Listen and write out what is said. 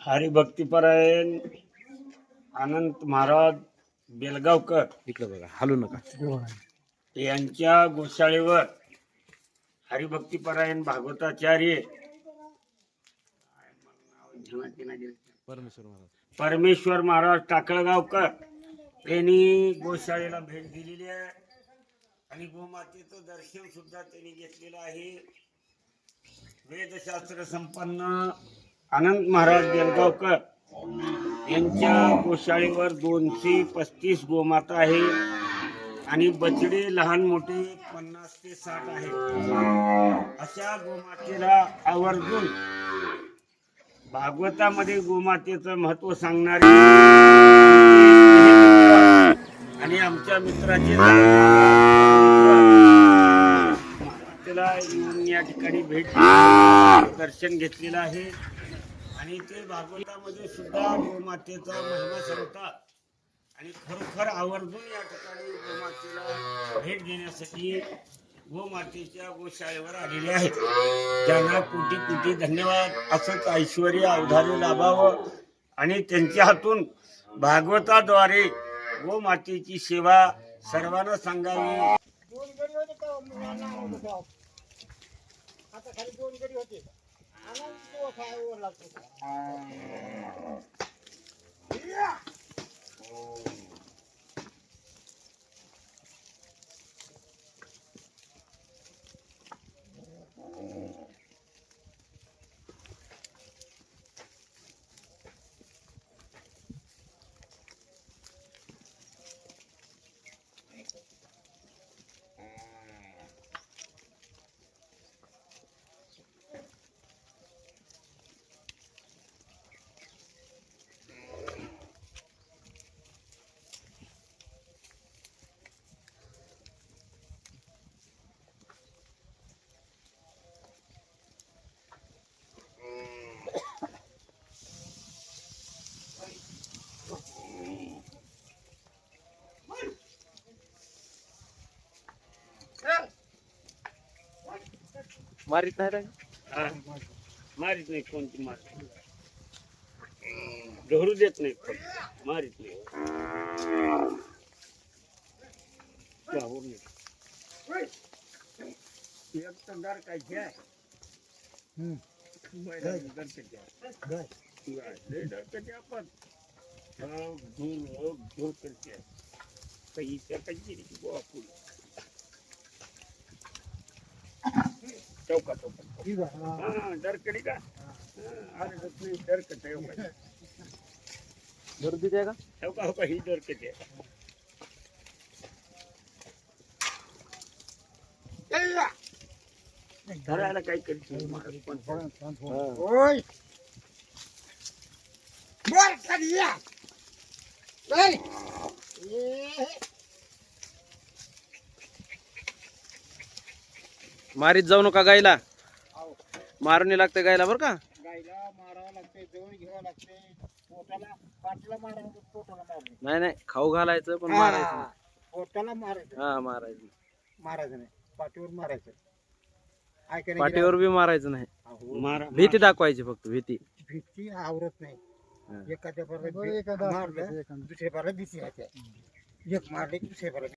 हरिभक्तीपरायण अनंत महाराज बेलगावकर इकडे बघा हलू नका. यांच्या गोशाळेवर हरिभक्तीपरायण भागवताचार्य परमेश्वर महाराज. परमेश्वर महाराज टाकळगावकर यांनी गोशाळेला भेट दिलेली आहे. आणि गोमातेचं दर्शन सुद्धा त्यांनी घेतलेलं आहे. वेदशास्त्र संपन्न अनंत महाराज बेलगावकर यांच्या गोशाळेवर दोनशे पस्तीस गोमाता आहे आणि बचडे लहान मोठे पन्नास ते साठ आहे. अशा गोमातेला आवर्जून भागवतामध्ये गोमातेचं महत्त्व सांगणारे आणि आमच्या मित्राचे येऊन या ठिकाणी भेट दर्शन घेतलेलं आहे. आणि ते भागवतामध्ये सुद्धा गोमातेचा महिमा सांगतात. आणि खरोखर आवर्जून या ठिकाणी गोमातेला भेट देण्यासाठी गोमातेच्या गोशाळेवर आलेले आहेत. त्यांना कोटी कोटी धन्यवाद. असंच ऐश्वर अवधारे लाभावं. आणि त्यांच्या हातून भागवताद्वारे गोमातेची सेवा सर्वांना सांगावी. दोन गडी होते का? आता खाली दोन गडी होते. आनंद तो काय वर लागतो मारित नाही रे हा. मारीत नाही कोणती मार ढोरू देत नाही कोण मारीत नाही गावावर नाही. एक तर ಚೌಕ ಚೌಕ ಹಾಂ ಡರ್ಕಡಿಗ ಆರು ಡರ್ಕಡಿ ಡರ್ಕ ಚೌಕ ದೊಡ್ಡದಿದೆಯಾಗ ಚೌಕ ಚೌಕ ಹೀ ದೊರಕಿದೆ ಎಲ್ಲ ધરાને કઈ કરી ઓય બોલ કરીયા બોલ એ मारीत जाऊ नका गायला. मारून लागते गायला बरं का? गायला मारावं लागते जवळ घ्यावं लागते पोटाला पाठीला मारावं पोटाला मारायचं नाही नाही खाऊ घालायचं पण मारायचं नाही. पोटाला मारायचं. हा मारायचं मारायचं नाही. पाठीवर मारायचं. ऐकायला पाठीवर बी मारायचं नाही. मारा भीती दाखवायची फक्त भीती. भीती आवरत नाही. हा. एखाद्या बरोबर मारलं दुसऱ्या बरोबर भीती राहते एक मारले की दुसऱ्या बरोबर